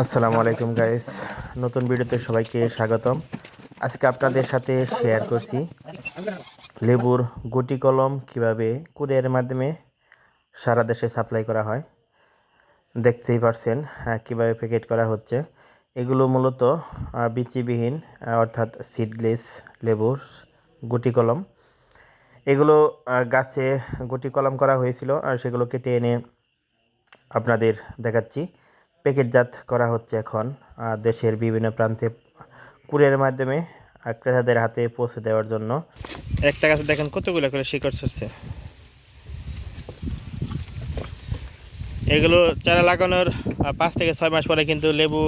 আসসালামু আলাইকুম গাইস নতুন ভিডিওতে সবাইকে স্বাগতম। আজকে আপনাদের সাথে শেয়ার করছি লেবুর গুটি কলম কীভাবে কুরিয়ারের মাধ্যমে সারা দেশে সাপ্লাই করা হয়। দেখতেই পারছেন হ্যাঁ, কীভাবে প্যাকেট করা হচ্ছে। এগুলো মূলত বিচিবিহীন অর্থাৎ সিডলেস লেবুর গুটি কলম। এগুলো গাছে গুটি কলম করা হয়েছিল আর সেগুলো কেটে এনে আপনাদের দেখাচ্ছি। প্যাকেটজাত করা হচ্ছে এখন দেশের বিভিন্ন প্রান্তে কুরিয়ারের মাধ্যমে ক্রেতাদের হাতে পৌঁছে দেওয়ার জন্য। একটা গাছে দেখেন কতগুলো করে শিকড় ছড়ছে। এগুলো চারা লাগানোর পাঁচ থেকে ছয় মাস পরে কিন্তু লেবু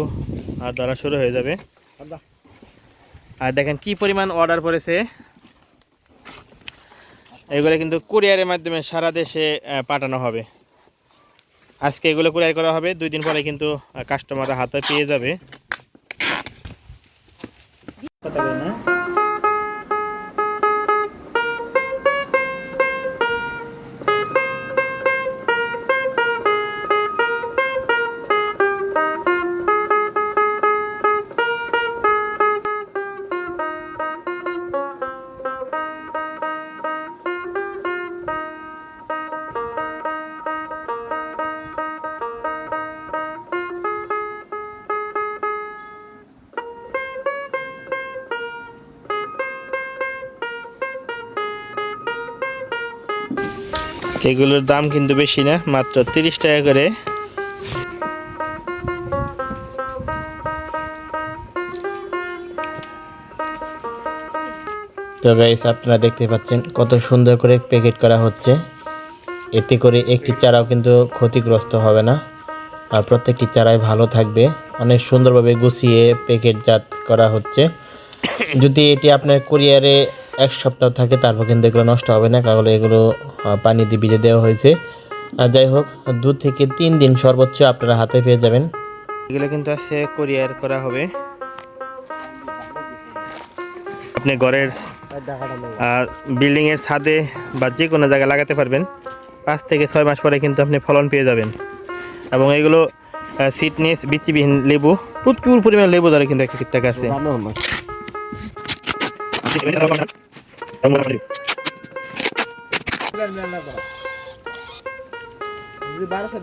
ধরা শুরু হয়ে যাবে। আর দেখেন কি পরিমাণ অর্ডার পড়েছে। এগুলো কিন্তু কুরিয়ারের মাধ্যমে সারা দেশে পাঠানো হবে। আজকে এগুলো কুরিয়ার করা হবে দুই দিন পরে কিন্তু কাস্টমাররা হাতে পেয়ে যাবে। এগুলোর দাম কিন্তু বেশি না, মাত্র তিরিশ টাকা করে। তো গাইস আপনারা দেখতে পাচ্ছেন কত সুন্দর করে প্যাকেট করা হচ্ছে। এতে করে একটি চারাও কিন্তু ক্ষতিগ্রস্ত হবে না। আর প্রত্যেকটি চারাই ভালো থাকবে। অনেক সুন্দরভাবে গুছিয়ে প্যাকেটজাত করা হচ্ছে। যদি এটি আপনার কুরিয়ারে এক সপ্তাহ থাকে তারপর কিন্তু এগুলো নষ্ট হবে না কারণ এগুলো পানি দিয়ে ভিজে দেওয়া হয়েছে। আর যাই হোক দু থেকে তিন দিন সর্বোচ্চ আপনারা হাতে পেয়ে যাবেন। এগুলো কিন্তু আছে কুরিয়ার করা হবে। আপনি ঘরের বিল্ডিং এর ছাদে বা যে কোনো জায়গায় লাগাতে পারবেন। পাঁচ থেকে ছয় মাস পরে কিন্তু আপনি ফলন পেয়ে যাবেন। এবং এগুলো সিটনেস বিচিবিহীন লেবু প্রচুর পরিমাণে লেবু ধরে কিন্তু একটা টাকা আছে। বারোশো